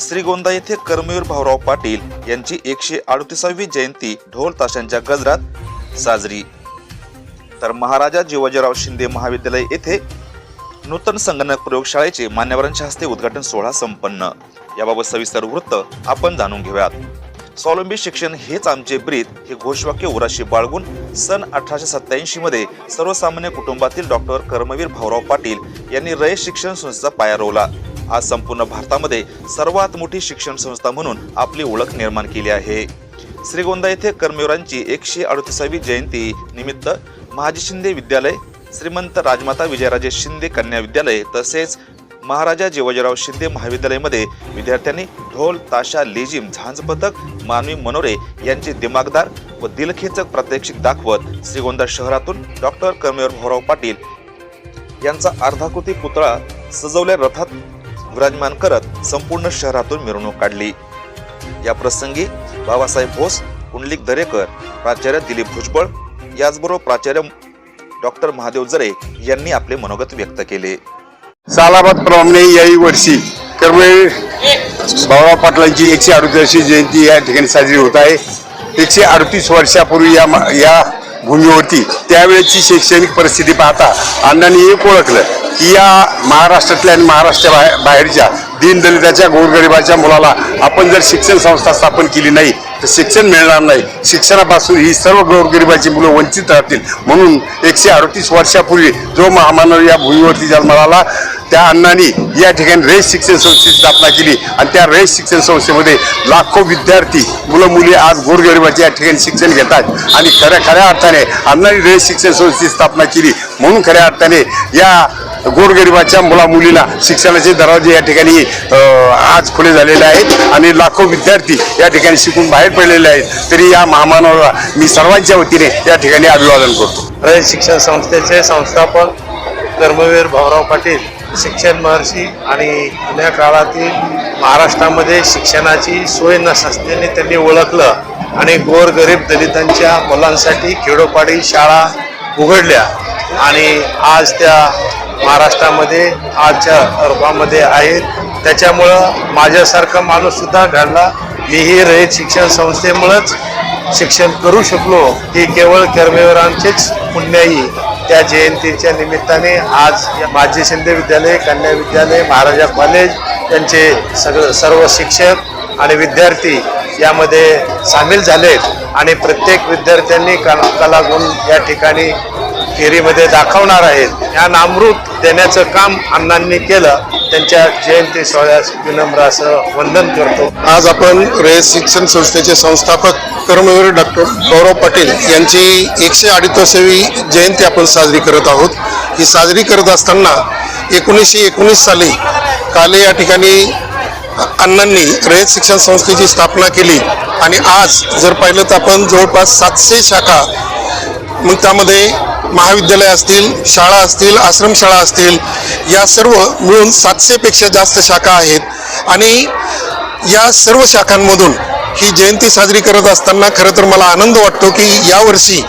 श्रीगोंदा येथे कर्मवीर भाऊराव पाटील यांची एकशे अडतीसावी जयंती ढोल ताशांच्या गजरात साजरी. तर महाराजा जीवाजीराव शिंदे महाविद्यालय येथे नूतन संगणक प्रयोगशाळेचे मान्यवरांच्या हस्ते उद्घाटन सोहळा संपन्न. याबाबत सविस्तर वृत्त आपण जाणून घेऊयात. स्वावलंबी शिक्षण हेच आमचे ब्रीत हे घोषवाक्य उराशी बाळगून सन अठराशे सत्याऐंशी मध्ये सर्वसामान्य कुटुंबातील डॉक्टर कर्मवीर भाऊराव पाटील यांनी रयत शिक्षण संस्थेचा पाया रोवला. आज संपूर्ण भारतामध्ये सर्वात मोठी शिक्षण संस्था म्हणून आपली ओळख निर्माण केली आहे. श्रीगोंदा येथे कर्मवीरांची एकशे अडतीसावी जयंती निमित्त महाजी शिंदे विद्यालय श्रीमंत राजमाता विजयराजे शिंदे कन्या विद्यालय तसेच महाराजा जीवाजीराव शिंदे महाविद्यालयामध्ये विद्यार्थ्यांनी ढोल ताशा लेझिम झांज पथक मानवी मनोरे यांचे दिमागदार व दिलखेचक प्रात्यक्षिक दाखवत श्रीगोंदा शहरातून डॉक्टर कर्मवीर भाऊराव पाटील यांचा अर्धाकृती पुतळा सजवल्या रथात विराजमान करत संपूर्ण शहरातून मिरवणूक काढली. या प्रसंगी बाबासाहेब भोस कुंडलिक दरेकर प्राचार्य दिलीप भुजबळ याचबरोबर प्राचार्य डॉक्टर महादेव जरे यांनी आपले मनोगत व्यक्त केले. सालाबाद याही वर्षी बाबा भाऊराव पाटलांची एकशे अडतीसवी जयंती या ठिकाणी साजरी होत आहे. एकशे अडतीस वर्षापूर्वी या मा- या भूमीवरती. त्यावेळेची शैक्षणिक परिस्थिती पाहता अण्णांनी एक ओळखलं की या महाराष्ट्रातल्या आणि महाराष्ट्रा बाहेर बाहेरच्या दीनदलिताच्या गोरगरिबाच्या मुलाला आपण जर शिक्षण संस्था स्थापन केली नाही तर शिक्षण मिळणार नाही. शिक्षणापासून ही सर्व गोरगरिबाची मुलं वंचित राहतील. म्हणून एकशे अडतीस वर्षापूर्वी जो महामानव या भूमीवरती जन्माला आला त्या अण्णांनी या ठिकाणी रेस शिक्षण संस्थेची स्थापना केली आणि त्या रेस शिक्षण संस्थेमध्ये लाखो विद्यार्थी मुलं मुली आज गोरगरिबाचे या ठिकाणी शिक्षण घेतात आणि खऱ्या खऱ्या अर्थाने अण्णांनी रेस शिक्षण संस्थेची स्थापना केली. म्हणून खऱ्या अर्थाने या गोरगरिबाच्या मुला मुलीला शिक्षणाचे दरवाजे या ठिकाणी आज खुले झालेले आहेत आणि लाखो विद्यार्थी या ठिकाणी शिकून बाहेर पडलेले आहेत. तरी या महामानवाला मी सर्वांच्या वतीने या ठिकाणी अभिवादन करतो. रयत शिक्षण संस्थेचे संस्थापक कर्मवीर भाऊराव पाटील शिक्षण महर्षी आणि जुन्या काळातील महाराष्ट्रामध्ये शिक्षणाची सोय नसल्याने त्यांनी ओळखलं आणि गोरगरीब दलितांच्या मुलांसाठी खेडोपाडी शाळा उघडल्या. आणि आज त्या महाराष्ट्रामध्ये आजच्या रूपामध्ये आहेत. त्याच्यामुळं माझ्यासारखा माणूससुद्धा घडला. मीही रहित शिक्षण संस्थेमुळंच शिक्षण करू शकलो. ही केवळ कर्मेवरांचेच पुण्याई त्या जयंतीच्या निमित्ताने आज माजी शिंदे विद्यालय कन्या विद्यालय महाराजा कॉलेज यांचे सगळं सर्व शिक्षक आणि विद्यार्थी यामध्ये सामील झालेत. आणि प्रत्येक विद्यार्थ्यांनी कला कलागुण या ठिकाणी फेरीमध्ये दाखवणार आहेत. या नामृत देण्याचं काम अण्णांनी केलं. त्यांच्या जयंती सोहळ्यास विनम्र असं वंदन करतो. आज आपण रेस शिक्षण संस्थेचे संस्थापक कर्मवीर डॉक्टर गौरव पाटील यांची एकशे अडीचवी जयंती आपण साजरी करत आहोत. ही साजरी करत असताना एकोणीसशे एकोणीस साली काले या ठिकाणी अण्णांनी रयत शिक्षण संस्थेची स्थापना केली आणि आज जर पाहिलं तर आपण जवळपास सातशे शाखा मग त्यामध्ये महाविद्यालय असतील शाळा असतील आश्रमशाळा असतील या सर्व मिळून सातशेपेक्षा जास्त शाखा आहेत. आणि या सर्व शाखांमधून ही जयंती साजरी करत असताना खरं तर मला आनंद वाटतो की यावर्षी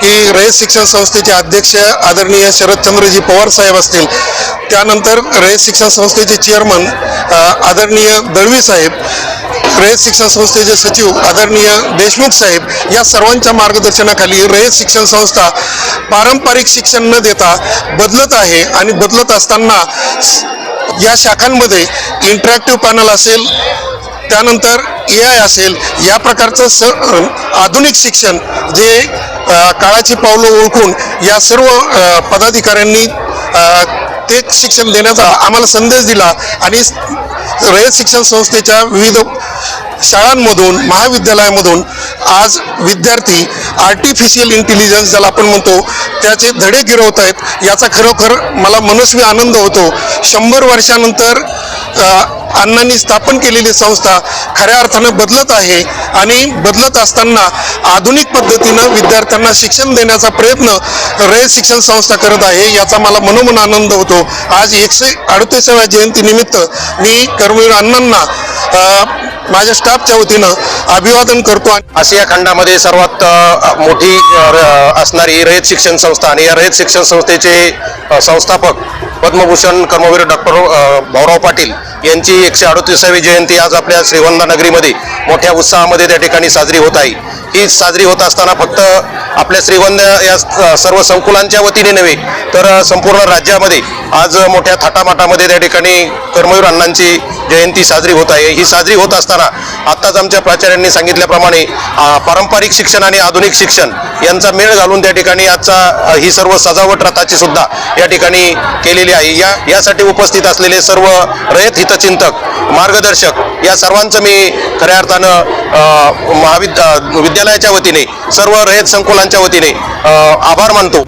की रयत शिक्षण संस्थेचे अध्यक्ष आदरणीय शरदचंद्रजी पवार साहेब असतील. त्यानंतर रयत शिक्षण संस्थेचे चेअरमन आदरणीय दळवी साहेब रयत शिक्षण संस्थेचे सचिव आदरणीय देशमुख साहेब या सर्वांच्या मार्गदर्शनाखाली रयत शिक्षण संस्था पारंपरिक शिक्षण न देता बदलत आहे आणि बदलत असताना या शाखांमध्ये इंटरॅक्टिव्ह पॅनल असेल त्यानंतर ए आय असेल या प्रकारचं स आधुनिक शिक्षण जे काळाची पावलं ओळखून या सर्व पदाधिकाऱ्यांनी ते शिक्षण देण्याचा आम्हाला संदेश दिला आणि रयत शिक्षण संस्थेच्या विविध शाळांमधून महाविद्यालयामधून आज विद्यार्थी आर्टिफिशियल इंटेलिजन्स ज्याला आपण म्हणतो त्याचे धडे गिरवत आहेत. याचा खरोखर मला मनस्वी आनंद होतो. शंभर वर्षानंतर अण्णांनी स्थापन केलेली संस्था खऱ्या अर्थानं बदलत आहे आणि बदलत असताना आधुनिक पद्धतीनं विद्यार्थ्यांना शिक्षण देण्याचा प्रयत्न रय शिक्षण संस्था करत आहे याचा मला मनोमन आनंद होतो. आज एकशे अडतीसाव्या जयंतीनिमित्त मी कर्मवीर अण्णांना माझ्या स्टाफच्या वतीनं अभिवादन करतो आशिया खंडामध्ये सर्वात मोठी र- असणारी रयत शिक्षण संस्था आणि या रयत शिक्षण संस्थेचे संस्थापक पद्मभूषण कर्मवीर डॉक्टर भाऊराव पाटील यांची एकशे अडतीसावी जयंती आज आपल्या श्रीवंदा नगरीमध्ये मोठ्या उत्साहामध्ये त्या ठिकाणी साजरी होत आहे. ही साजरी होत असताना फक्त आपल्या श्रीवंद या सर्व संकुलांच्या वतीने नव्हे तर संपूर्ण राज्यामध्ये आज मोठ्या थाटामाटामध्ये त्या ठिकाणी कर्मवीर अण्णांची जयंती साजरी होत आहे. ही साजरी होत असताना आत्ताच आमच्या प्राचार्यांनी सांगितल्याप्रमाणे पारंपरिक शिक्षण आणि आधुनिक शिक्षण यांचा मेळ घालून त्या ठिकाणी आजचा ही सर्व सजावट रथाची सुद्धा या ठिकाणी केलेली आहे. या यासाठी उपस्थित असलेले सर्व रयत हितचिंतक मार्गदर्शक या सर्वांचं मी खऱ्या अर्थानं महाविद महाविद्या विद्यालयाच्या वतीने सर्व रयत संकुलांच्या वतीने आभार मानतो.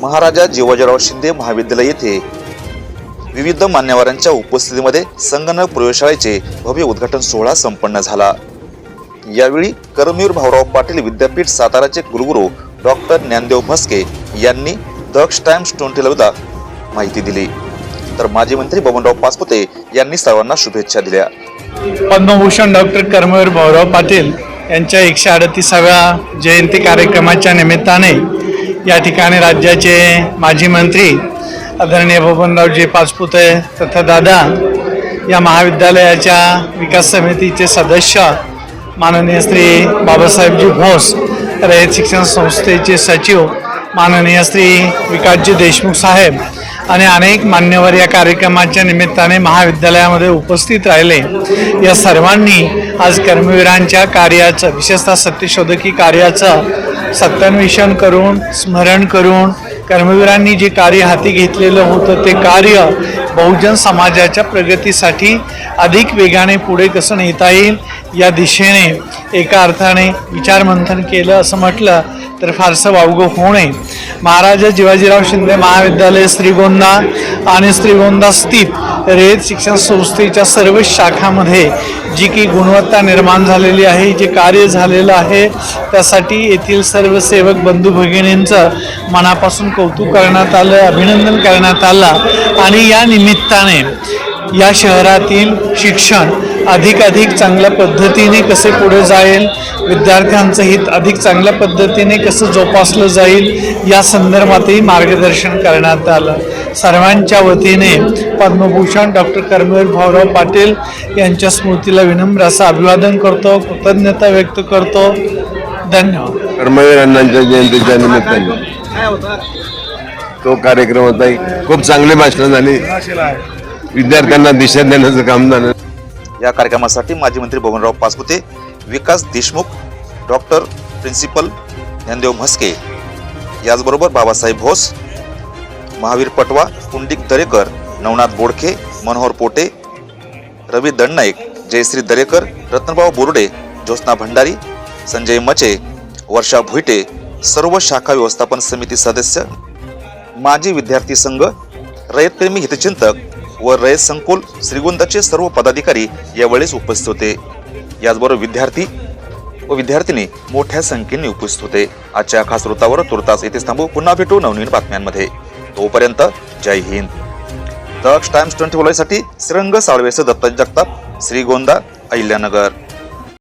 महाराजा जीवाजीराव शिंदे महाविद्यालय येथे विविध मान्यवरांच्या उपस्थितीमध्ये संगणक प्रयोगशाळेचे भव्य उद्घाटन सोहळा संपन्न झाला. यावेळी करमवीर भाऊराव पाटील विद्यापीठ साताराचे कुलगुरू डॉक्टर ज्ञानदेव म्हस्के यांनी दक्ष टाइम्स ट्वेंटी माहिती दिली. तर माजी मंत्री बबनराव पाचपुते यांनी सर्वांना शुभेच्छा दिल्या. पद्मभूषण डॉक्टर कर्मवीर भाऊराव पाटील यांच्या एकशे अडतीसाव्या जयंती कार्यक्रमाच्या निमित्ताने या ठिकाणी राज्याचे माजी मंत्री आदरणीय बबनरावजी पाचपुते तथा दादा या महाविद्यालयाच्या विकास समितीचे सदस्य माननीय श्री बाबासाहेबजी भोस रयत शिक्षण संस्थेचे सचिव माननीय श्री विकासजी देशमुख साहेब आणि अनेक मान्यवर या कार्यक्रमाच्या निमित्ताने महाविद्यालयामध्ये उपस्थित राहिले. या सर्वांनी आज कर्मवीरांच्या कार्याचं विशेषतः सत्यशोधकी कार्याचं सत्यान्वेषण करून स्मरण करून कर्मवीरांनी जे कार्य हाती घेतलेलं होतं ते कार्य बहुजन समाजाच्या प्रगतीसाठी अधिक वेगाने पुढे कसं नेता येईल या दिशेने एका अर्थाने विचारमंथन केलं. असं म्हटलं तर फारसं वावगं होऊ नये. महाराजा शिवाजीराव शिंदे महाविद्यालय श्रीगोंदा आणि श्रीगोंदा स्थित रेत शिक्षण संस्थेच्या सर्व शाखामध्ये जी की गुणवत्ता निर्माण झालेली आहे जे कार्य झालेलं आहे त्यासाठी येथील सर्व सेवक बंधू भगिनींचं मनापासून कौतुक करण्यात आलं अभिनंदन करण्यात आलं. आणि या निमित्ताने या शहरातील शिक्षण अधिकाधिक चांगल्या पद्धतीने कसे पुढे जाईल विद्यार्थ्यांचं हित अधिक चांगल्या पद्धतीने कसं जोपासलं जाईल या संदर्भातही मार्गदर्शन करण्यात आलं. सर्वांच्या वतीने पद्मभूषण डॉक्टर कर्मवीर भाऊराव पाटील यांच्या स्मृतीला विनम्र असं अभिवादन करतो कृतज्ञता व्यक्त करतो. धन्यवाद. कर्मवीर अण्णांच्या जयंतीच्या निमित्ताने. तो कार्यक्रम होता खूप चांगली भाषण झाली. विद्यार्थ्यांना दिशा देण्याचं काम झालं. या कार्यक्रमासाठी माजी मंत्री बबनराव पाचपुते विकास देशमुख डॉक्टर प्रिन्सिपल ज्ञानदेव म्हस्के याचबरोबर बाबासाहेब भोस महावीर पटवा पुंडिक दरेकर नवनाथ बोडखे मनोहर पोटे रवी दंडनाईक जयश्री दरेकर रत्नभाऊ बोर्डे ज्योत्स्ना भंडारी संजय मचे वर्षा भुईटे सर्व शाखा व्यवस्थापन समिती सदस्य माजी विद्यार्थी संघ रयतप्रेमी हितचिंतक व रयत संकुल श्रीगोंदाचे सर्व पदाधिकारी यावेळेस उपस्थित होते. याचबरोबर विद्यार्थी व विद्यार्थिनी मोठ्या संख्येने उपस्थित होते. आजच्या खास वृत्तावर तुर्तास येथे थांबू. पुन्हा भेटू नवनवीन बातम्यांमध्ये. तोपर्यंत जय हिंद. दक्ष टाइम्स ट्वेंटी साठी श्रीरंग साळवेसह दत्ता जगताप श्रीगोंदा अहिल्यानगर.